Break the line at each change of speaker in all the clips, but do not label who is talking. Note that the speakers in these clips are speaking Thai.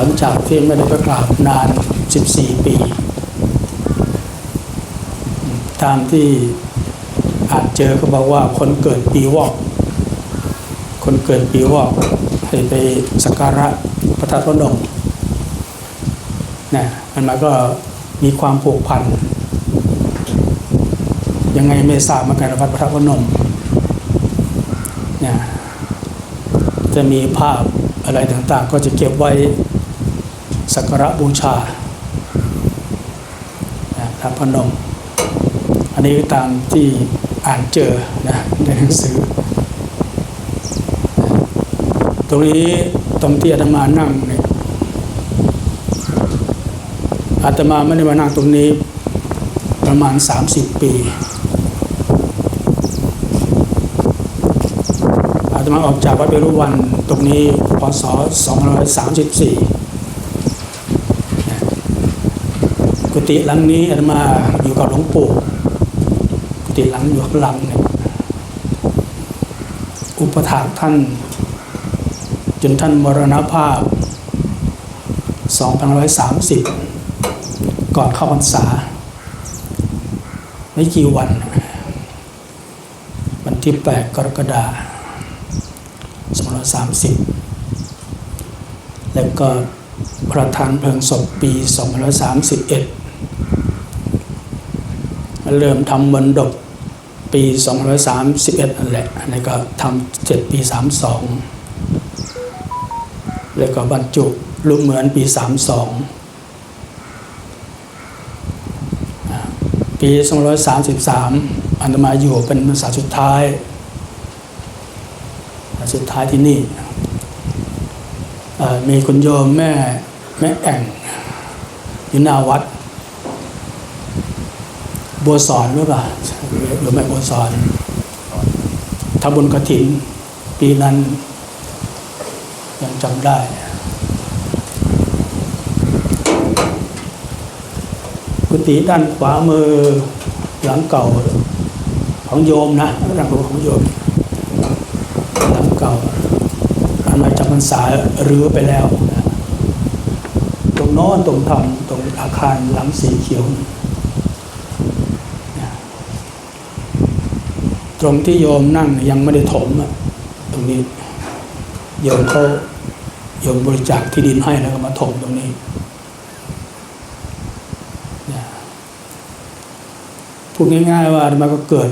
ลังจากที่ไม่ได้ไปกราบนาน 14 ปี ตามที่อาจเจอก็บอกว่าคนเกิดปีวอก คนเกิดปีวอกให้ไปสักการะพระธาตุพนมนะมันมาก็มีความผูกพัน ยังไงไม่ทราบเหมือนกันวัดพระธาตุพนมเนี่ยจะมีภาพอะไรต่างๆ ก็จะเก็บไว้ สักการะบูชานะพระพนม อันนี้ตามที่อ่านเจอนะในหนังสือ ตรงนี้ตรงที่อาตมานั่งเนี่ยอาตมาไม่ได้มานั่งตรงนี้ประมาณ 30 ปีอาตมาออกจากวัดเบรุวันตรงนี้พศ 2534 กุฏิหลังนี้อาตมาอยู่กับหลวงปู่กุฏิหลังอยู่ข้างหลังเนี่ยอุปถากท่าน จนท่านมรณภาพ2530 ก่อนเข้าพรรษา ไม่กี่วัน วันที่ 8 กรกฎาคม2530 แล้วก็ประธานเพลิงศพปี2531 เริ่มทำบนดกปี2531นั่นแหละอันนี้ก็ทำเสร็จปี 32 แล้วก็บรรจุรูปเหมือนปี 32 ปี233 อันตมาอยู่เป็นภาษาสุดท้ายสุดท้ายที่นี่ มีคุณโยมแม่แม่แอ่งอยู่หน้าวัด บัวสอนหรือเปล่าหรือแม่บัวสอนทำบุญกระถิน ปีนั้น ยังจำได้ กุฏิด้านขวามือหลังเก่าของโยมนะหลังของโยมหลังเก่าอันมาจำพรรษารื้อไปแล้ว ตรงโน้นตรงทำตรงอาคารหลังสีเขียวนะ ตรงที่โยมนั่งยังไม่ได้ถมอะตรงนี้โยมเขาโยมบริจาคที่ดินให้แล้วก็มาถมตรงนี้พูดง่ายๆว่าอาตมก็เกิด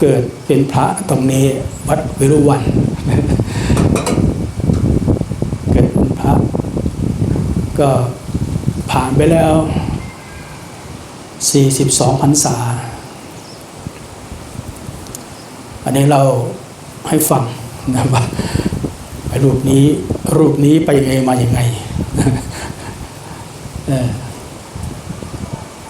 เกิดเป็นพระตรงนี้วัดวิรุวันเกิดเป็นพระ ก็ผ่านไปแล้ว 42พรรษา อันนี้เราให้ฟังนะว่ารูปนี้รูปนี้ไปยังไงมาอย่างไง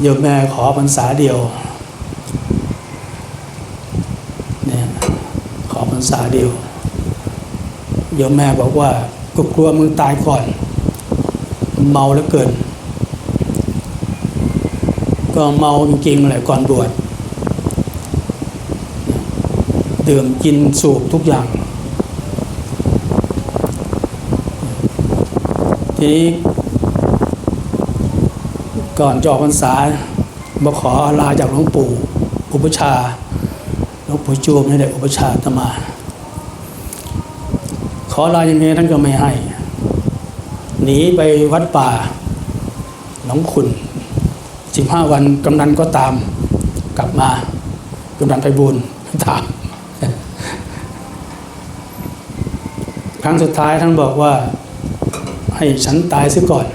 โยมแม่ขอพรรษาเดียวเนี่ยขอพรรษาเดียวโยมแม่บอกว่าก็กลัวมึงตายก่อน เมาแล้วเกิน ก็เมาจริงๆแหละก่อนบวช ดื่มกินสูบทุกอย่าง ทีนี้ก่อนจะออกพรรษามาขอลาจากหลวงปู่อุปชาหลวงปู่จูมนี่แหละอุปชาตมา ขอลาอย่างนี้ท่านก็ไม่ให้ หนีไปวัดป่าหนองขุนสิบห้าวันกำนันก็ตามกลับมากำนันไปบุญตาม ค รั้งสุดท้ายท่านบอกว่าให้ฉันตายซะก่อน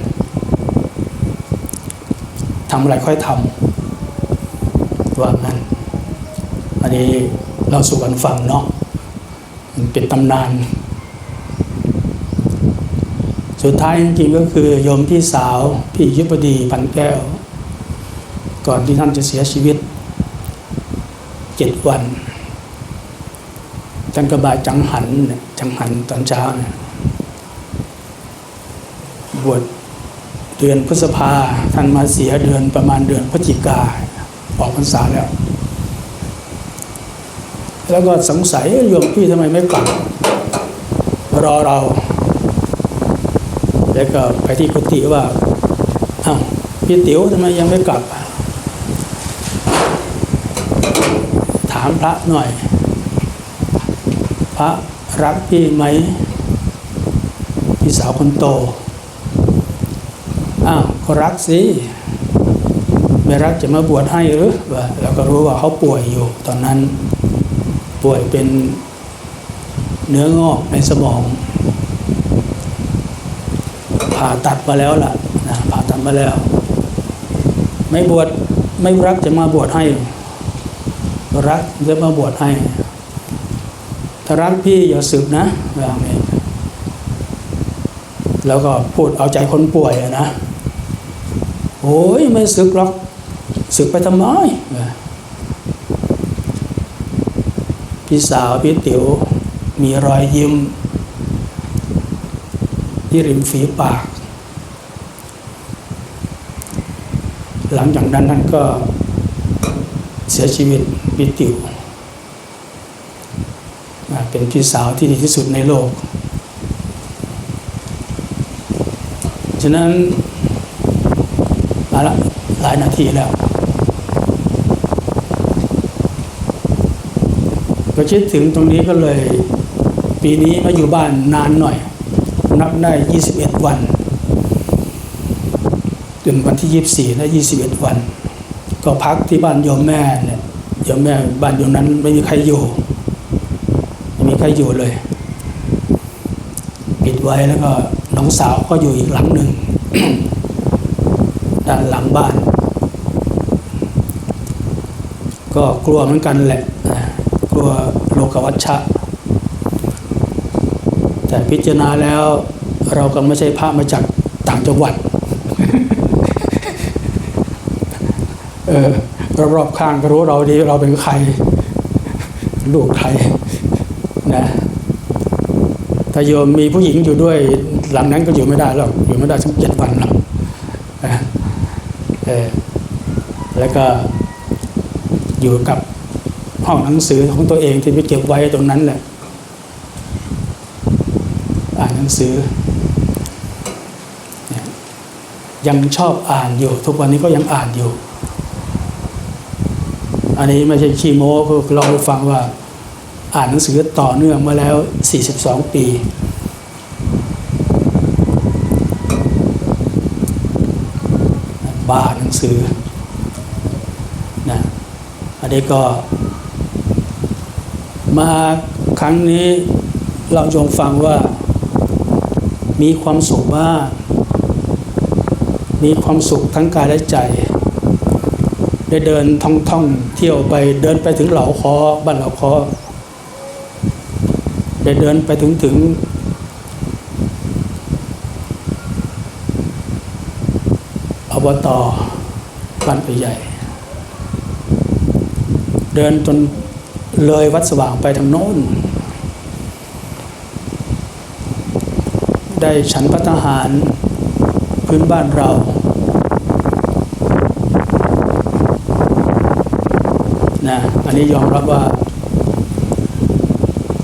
ทำอะไรค่อยทำว่างั้นอันนี้เราสู่กันฟังเนาะมันเป็นตำนาน สุดท้ายจริงๆก็คือโยมพี่สาวพี่ยุบดีพันแก้ว ก่อนที่ท่านจะเสียชีวิตเจ็ดวัน ท่านก็บายจังหันจังหันตอนเช้าเนี่ยบวชเดือนพฤษภาท่านมาเสียเดือนประมาณเดือนพฤศจิกาออกพรรษาแล้ว แล้วก็สงสัยโยมพี่ทำไมไม่กลับรอเรา แล้วก็ไปที่กุฏิว่าอ้าวพี่ติ๋วทำไมยังไม่กลับ ถามพระหน่อย พระรักพี่ไหมพี่สาวคนโตอ้าวก็รักสิไม่รักจะมาบวชให้หรือว่าเราก็รู้ว่าเขาป่วยอยู่ ตอนนั้นป่วยเป็นเนื้องอกในสมอง ผ่าตัดมาแล้วล่ะนะผ่าตัดมาแล้ว ไม่บวชไม่รักจะมาบวชให้ รักจะมาบวชให้ ถ้ารักพี่อย่าสึกนะแบบนี้แล้วก็พูดเอาใจคนป่วยอะนะโอ้ยไม่สึกหรอกสึกไปทำไมพี่สาวพี่ติ๋วมีรอยยิ้ม ที่ริมฝีปาก หลังจากนั้นท่านก็เสียชีวิตพี่ติ๋ว เป็นพี่สาวที่ดีที่สุดในโลก ฉะนั้นมาละหลายนาทีแล้ว ก็คิดถึงตรงนี้ก็เลย ปีนี้มาอยู่บ้านนานหน่อย นับได้ 21 วันจนวันที่ 24นะ21 วัน ก็พักที่บ้านโยมแม่เนี่ยโยมแม่บ้านโยมนั้นไม่มีใครอยู่ มีใครอยู่เลย ปิดไว้แล้วก็น้องสาวก็อยู่อีกหลังหนึ่งด้านหลังบ้าน ก็กลัวเหมือนกันแหละ กลัวโลกวัชชะ แต่พิจารณาแล้วเราก็ไม่ใช่พระมาจากต่างจังหวัดเออรอบๆข้างก็รู้เราดีเราเป็นใครลูกใคร ถ้าโยมมีผู้หญิงอยู่ด้วยหลังนั้นก็อยู่ไม่ได้หรอกอยู่ไม่ได้สักเจ็ดวันหรอกนะเออแล้วก็อยู่กับห้องหนังสือของตัวเองที่ไปเก็บไว้ตรงนั้นแหละอ่านหนังสือ ยังชอบอ่านอยู่ ทุกวันนี้ก็ยังอ่านอยู่ อันนี้ไม่ใช่ขี้โม้คือเราให้ฟังว่า อ่านหนังสือต่อเนื่องมาแล้ว 42 ปี บ้าหนังสือนะอันนี้ก็มาครั้งนี้เราจงฟังว่า มีความสุขมาก มีความสุขทั้งกายและใจ ได้เดินท่องท่องเที่ยวไปเดินไปถึงเหล่าคอบ้านเหล่าคอ เดินไปถึงถึงอบตบ้านไปใหญ่ เดินจนเลยวัดสว่างไปทางโน้น ได้ฉันพัฒหารพื้นบ้านเรานะอันนี้ยอมรับว่า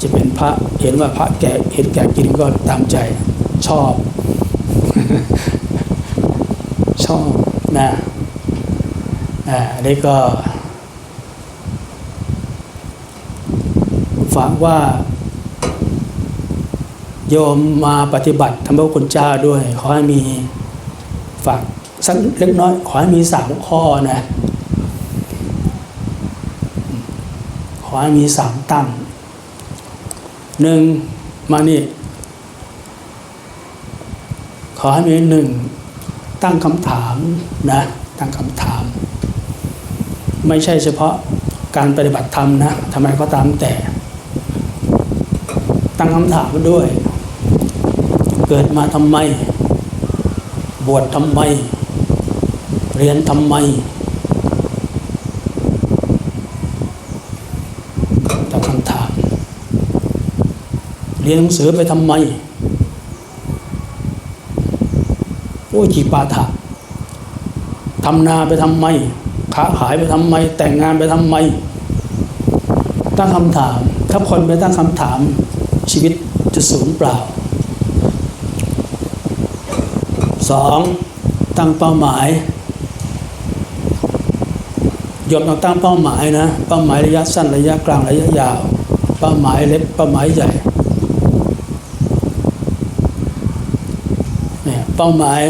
จะเป็นพระเห็นว่าพระแก่เห็นแก่กินก็ตามใจชอบ ชอบนะอ่าอันนี้ก็ฝากว่า โยมมาปฏิบัติธรรมพระคุณเจ้าด้วย ขอให้มีฝากสักเล็กน้อย ขอให้มีสามข้อนะ ขอให้มีสามตั้ง หนึ่งมานี่ขอให้มีหนึ่งตั้งคำถามนะตั้งคำถาม ไม่ใช่เฉพาะการปฏิบัติธรรมนะทำไมก็ตามแต่ ตั้งคำถามด้วย เกิดมาทำไม บวชทำไม เรียนทำไมตั้งคำถาม เรียนหนังสือไปทำไมโอ้ยจีปาถะทำนาไปทำไมค้าขายไปทำไม แต่งงานไปทำไม ตั้งคำถาม ถ้าคนไปตั้งคำถาม ชีวิตจะสูญเปล่าสองตั้งเป้าหมายโยมต้องตั้งเป้าหมายนะ เป้าหมายระยะสั้นระยะกลางระยะยาว เป้าหมายเล็กเป้าหมายใหญ่ เป้าหมาย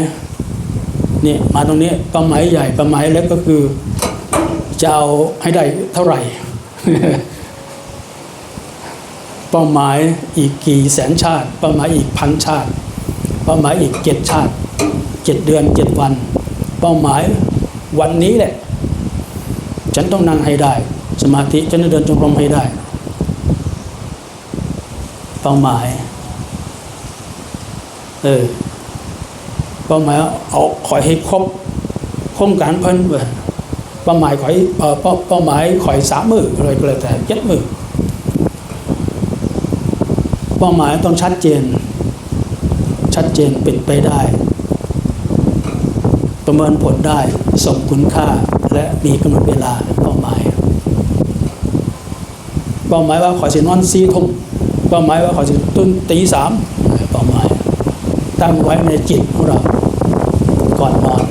เนี่ยมาตรงนี้เป้าหมายใหญ่เป้าหมายเล็กก็คือจะเอาให้ได้เท่าไหร่ เป้าหมายอีกกี่แสนชาติ เป้าหมายอีกพันชาติ เป้าหมายอีกเจ็ดชาติเจ็ดเดือนเจ็ดวัน เป้าหมายวันนี้แหละ ฉันต้องนั่งให้ได้ สมาธิฉันจะเดินจงกรมให้ได้ เป้าหมาย เออ เป้าหมายเอาขอให้ครบโครงการเพิ่นเว้ยเป้าหมายขอยเอ่อเป้าเป้าหมายขอยสามมืออะไรก็แล้วแต่เจ็ดมือเป้าหมายต้องชัดเจน ชัดเจนเป็นไปได้ ประเมินผลได้สมคุณค่าและมีกำหนดเวลาเป้าหมาย เป้าหมายว่าขอสินอนซีทุ่มเป้าหมายว่าขอสิตุนตีสามเป้าหมาย ตั้งไว้ในจิตของเรา ก่อนนอน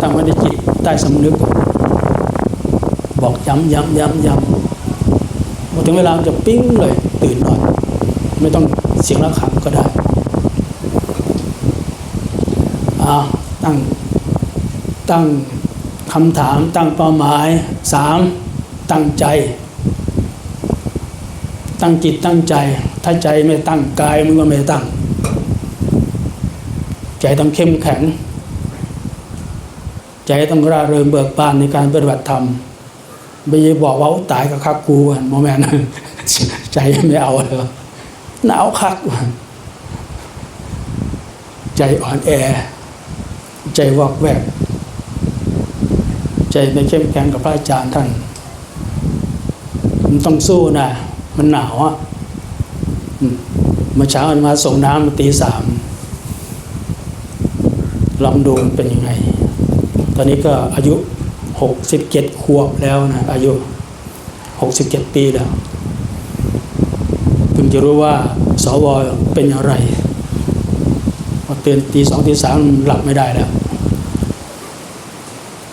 ตั้งไว้ในจิตใต้สำนึก บอกย้ำย้ำย้ำย้ำพอถึงเวลาจะปิ้งเลย ตื่นนอน ไม่ต้องเสียงระฆังก็ได้อาตั้งตั้งคำถามตั้งเป้าหมายสามตั้งใจ ตั้งจิตตั้งใจ ถ้าใจไม่ตั้งกายมันก็ไม่ตั้ง ใจต้องเข้มแข็ง ใจต้องร่าเริงเบิกบานในการปฏิบัติธรรมไม่ใช่บอกว่าตายกับคักกูอะโมแมนใจไม่เอาเลยหนาวคัก ใจอ่อนแอ ใจวอกแวก ใจไม่เข้มแข็งกับพระอาจารย์ท่าน มันต้องสู้นะ มันหนาวอะ เมื่อเช้ามาส่งน้ำตีสามลองดูเป็นยังไง ตอนนี้ก็อายุหกสิบเจ็ดขวบแล้วนะ อายุหกสิบเจ็ดปีแล้วเพิ่งจะรู้ว่าสวเป็นอะไรพอตื่นตีสองตีสามหลับไม่ได้แล้ว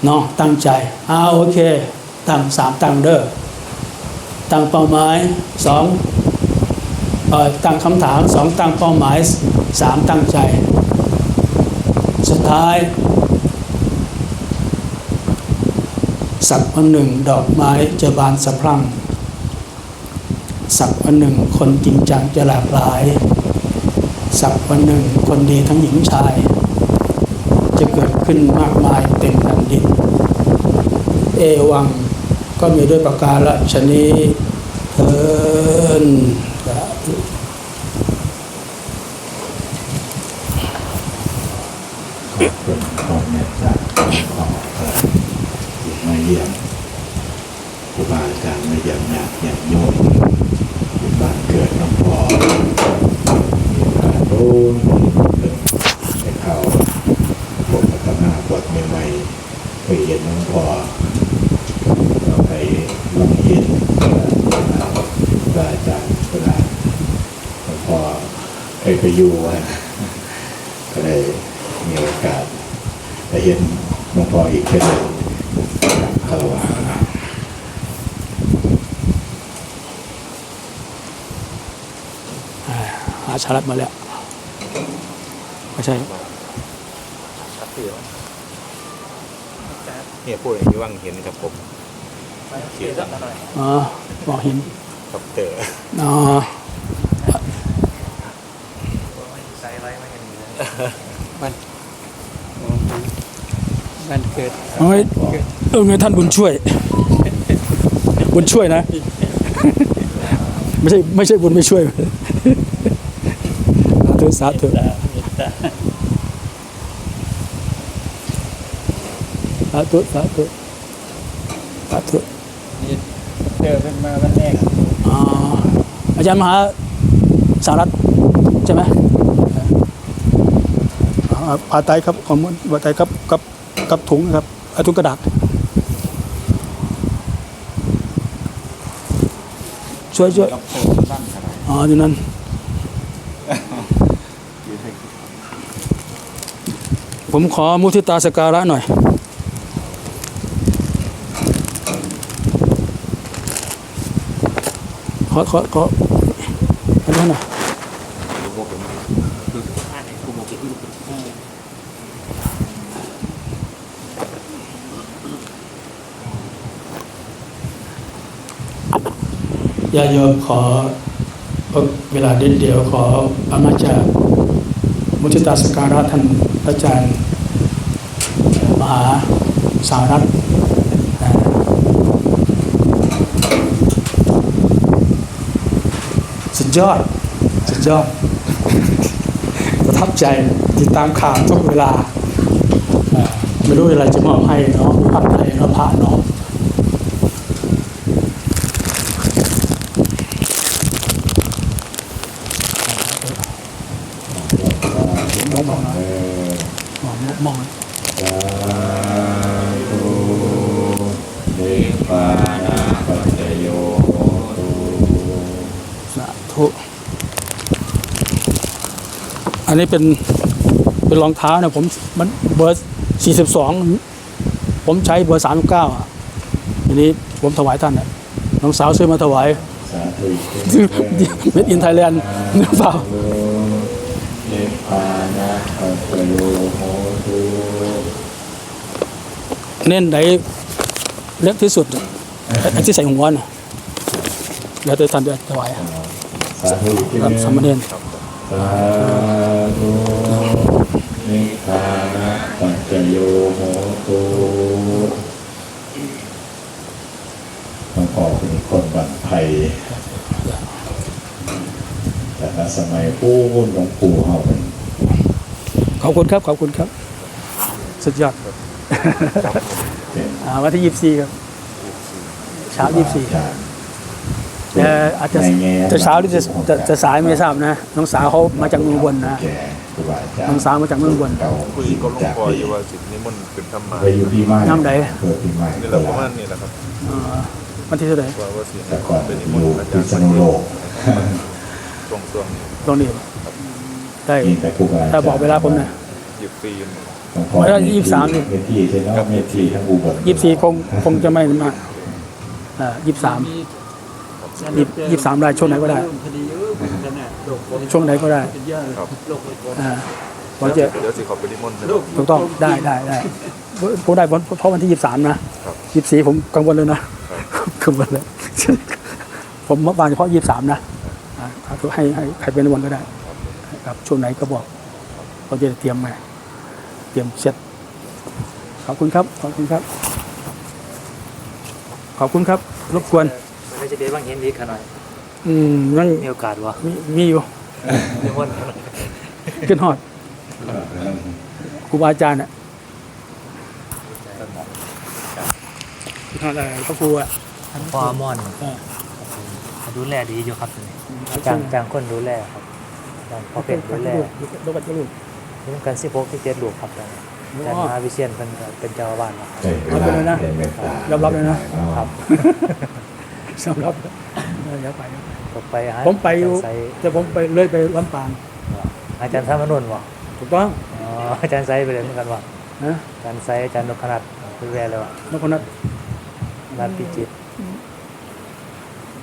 เนาะตั้งใจอ้าโอเค ตั้งสามตั้งเด้อตั้งเป้าหมายสอง ตั้งคำถามสองตั้งเป้าหมายสามตั้งใจ สุดท้าย สักวันหนึ่งดอกไม้จะบานสะพรั่ง สักวันหนึ่งคนจริงจังจะหลากหลาย สักวันหนึ่งคนดีทั้งหญิงชาย จะเกิดขึ้นมากมายเต็มแผ่นดิน เอวังก็มีด้วยประการละชนี้เทินสาธุ
เป็นของเมตตาของเอ่อที่มาเยี่ยมครูบาอาจารย์มาเยี่ยมญาติเยี่ยมโยมที่บ้านเกิดน้องพ่อมีกาโน้นเป็นไปเข้าพวกพัฒนาปวดใหม่ๆไปเห็นน้องพ่อเราไปลองเห็นครูบาอาจารย์ก็ได้พ่อเคยไปอยู่อะก็เลยมีโอกาส ได้เห็นหลวงพ่ออีกแค่เดียวคารวะนะ
อ่าหาชาลัดมาแล้ว ไม่ใช่
เนี่ยพูดอย่างนี้ว่างเห็นครับผมเขียน
อ๋อบอกเห็น
คอปเตอร์
อ๋อ
ใส่ไรมาเห็น เลย
มันเกิด
เอาไว้เออไงท่านบุญช่วย บุญช่วยนะ ไม่ใช่ไม่ใช่บุญไม่ช่วยสาธุสาธุสาธุสาธุสาธุ
เจอเป็นมาวันแรก
อ๋ออาจารย์มหาสารัตใช่ไหมอ่าปาไตรครับขอมูลปาไตรครับกับ กับถุงครับเอาถุงกระดาษช่วยช่วย
กับโซ่สั้นขนาด
อ๋ออยู่นั่นผมขอมุทิตาสการะหน่อยขอขอขออันนี้หน่อย ญาโยมขอเวลาเด็ดเดียวขออามาจากมุทิตาสการะท่านพระอาจารย์มหาสารัตน์นะสุดยอด สุดยอด ประทับใจติดตามข่าวทุกเวลา ไม่รู้อะไรจะมอบให้เนาะพระไทยเนาะพระเนาะมองมองหน่อยมองมอง
สาธุเดปานาปัจจโยโหตุ
สาธุอั นนี้เป็นเป็นรองเท้านะผมมันเบอร์สี่สิบสองผมใช้เบอร์สามเก้าอะทีนี้ผมถวายท่านอะน้องสาวซื้อมาถวาย
สาธุอีกทีหนึ่ง
เม็ดอินไทยแลนด์หรือเปล่า
เดปานาปัจจโยโหตุ
เน้นไหนเล็กที่สุดอะไอ้ที่ใส่หัวน่ะแล้วแต่ท่านจะถวาย
สาธุอีกทีห
ครับ
นึ่ง
สามเณร
สาธุ เดปานาปัจจโยโหตุหลวงพ่อเป็นคนบันไทยแต่ละสมัยผู้หลวงปู่เฮาเป็น
ขอบคุณครับ ขอบคุณครับ สุดยอด
เป็น
อ่าวันที่ยี่สิบสี่ครับ เช้ายี่สิบสี่
อาจารย์
แต่อาจจะ
ในแง่
จะเช้าหรือจะจะจะสายไม่ทราบนะ น้องสาวเขามาจากเมืองอุบนนะ
แก่ค รูบาอาจารย์
น้องสาวมาจากเมืองอุบล
เก่า
คุยกับหลวงพ่ออยู่ว่าสิทธินิมนต์ขึ้นธรรมา
ไปอยู่ที่ไม้
น้ำใด
เกิดที่ไม้
นี่
ต
แหละประ
ลา
มา
ด
ณนี้แหละครับ
อ่าวันที่เท่าไหร่
ว่าว่าสิ
แต่ก่อน
เป็นนิ
อ
มน
ยู่
ต์อา
พิ
จารย์
ษณุโลก
ตรงช่วงนี้
ตรงนี้ได้
มีแต่ครูบาอาจารย์
ถ้าบอกเวลาผมนะ
ยี่สิบปีอยู่
หลวงพ่อ
ไม่ได้ยี่สิบสามนี่
เมทีใช่ไหมเมทีทั้งอุบล
ยี่สิบสี่คงคงจะไม่มาอ่ายี่สิบสามยี่สิบยี่สิบสามได้ช่วงไหนก็ได้
คดีเออเหมือนกันน่ะโลก
ช่วงไหนก็ได้
เป็นยา
ครับ
โลกเลยก่อน
อ่าพอจะ
เดี๋ยวสิขอไปนิมนต์นะ
โลก
ถูกต้องได้ได้ได้ผมได้เพราะเพราะวันที่ยี่สิบสามนะครับ ยี่สิบสี่ผมกังวลเลยนะกังวลเลย ผมเมื่อวานเฉพาะยี่สิบสามนะอ่าให้ให้ใครเป็นวันก็ได้ ครับช่วงไหนก็บอกเราจะได้เตรียมไงเตรียมเสร็จขอบคุณครับ ขอบคุณครับ ขอบคุณครับ รบกวน
มันก็จะได้บ้างเห็นดีขนาด
อืมนั่น
มีโอกาสวะ
มีมีอยู่
นิมนต์ขนาด
ขึ้นฮอดครูบาอาจารย์อะขึ้นฮอดอะไรพระครูอะ
พ่อมอน
อ่า
ดูแลดีอยู่ครับจางจางคนดูแลครับจางพอเป็นดูแล
ลูกปัจจุบัน
นี่ต้องการสิบหกที่เจ็ดลูกครับอาจารย์อาจารย์มหาวิเชียนเป็นเป็นเจ้าอาวาสครับ
ใช่เวลาเป็นเมตตาย
อมรับเลยนะ
ครับ
สำหรับ เออเดี๋ยวไป
ก็ไปหา
ผมไปอยู่
อาจารย์ไซ
แต่ผมไปเลยไปลำปาง
อาจารย์ธรรมนุ่นวะ
ถูกต้อง
อ๋ออาจารย์ไซไปเลยเหมือนกันวะ
นะ
อาจารย์ไซอาจารย์นพนัทดูแลเลยวะ
นพนัท
นัทพิจิตร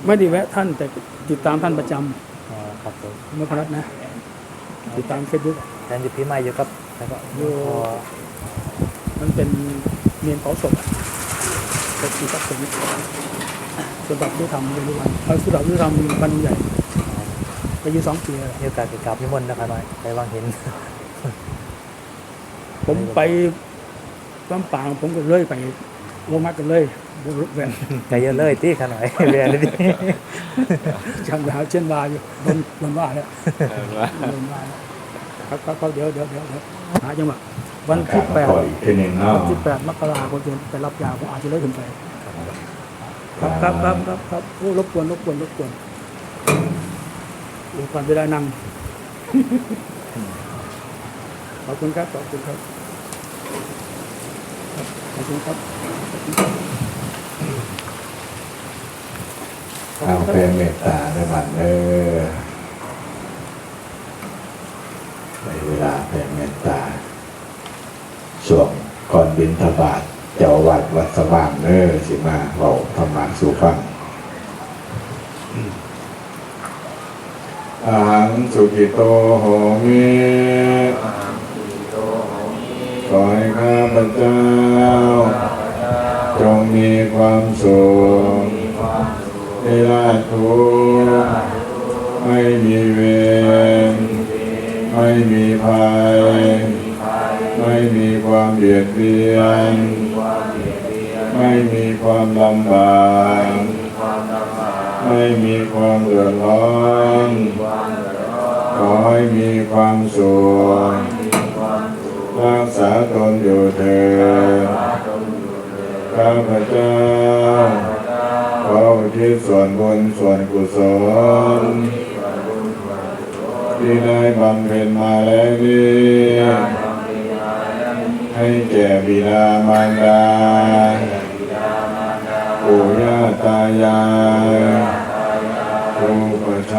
ไม่ได้แวะท่านแต่ติดตามท่านประจ
อ๋อครับผมำ
นพนัทนะ ติดตามเฟซบุ๊ก
อาจารย์อยู่พี่ใหม่อยู่กับแล้วก็
อยู่มันเป็นเมียนเผาศพอะเป็นที่ทับสม ส่วนดับที่ทำไม่รู้วันเอาส่วนดับที่ทำวันใหญ่ไปอยืนสองปีแล้ว
มีโอกาสไปกราบนิมนต์นะครับหน่อยไปวางเห็น
ผมไปลำปางผมก็เลยไปลงมากันเลยแหวน
ไกลเยอะเลยที่ขนาดเรียนเลยดิ
ช่างไปหาเช่นวาอยู่บนบนว่าเนี่ยบนว่าเนี่ยครับครับครับเดี๋ยวเดี๋ยวเดี๋ยวเดี๋ยวหาจังหวะวันที่แปด
ขออีกทีหนึ่งเนาะ
วันที่แปดมกราคมจะไปรับยาผมอาจจะเลยขึ้นไป ครับครับครับครับครับโอ้รบกวนรบกวนรบกวนรบกวนเวลานั่งขอบคุณครับขอบคุณครับขอบคุณครับขอบ
เอา
คุณค
เป็
รับ
นเมตตาในบันเออในเวลาเป็นเมตตา
อนบินทบาท เจ้าวัดวัดสว่างเนอสิมาเบาธรรมะสู่ฟังอาหังสุกิโตโหมิขอให้ข้าพเจ้า จงมีความสุขในราชทุไม่มีเวรไม่มีภัย ไม่มีความเบียดเบียน ไม่มีความลำบากไม่มีความเดือดร้อนขอให้มีความสุขรักษาตนอยู่เถิดข้าพเจ้าขออุทิศส่วนบุญส่วนกุศลที่ได้บำเพ็ญมาแล้วนี้ ให้แก่บิดามารดาปุญญาตายายครูประ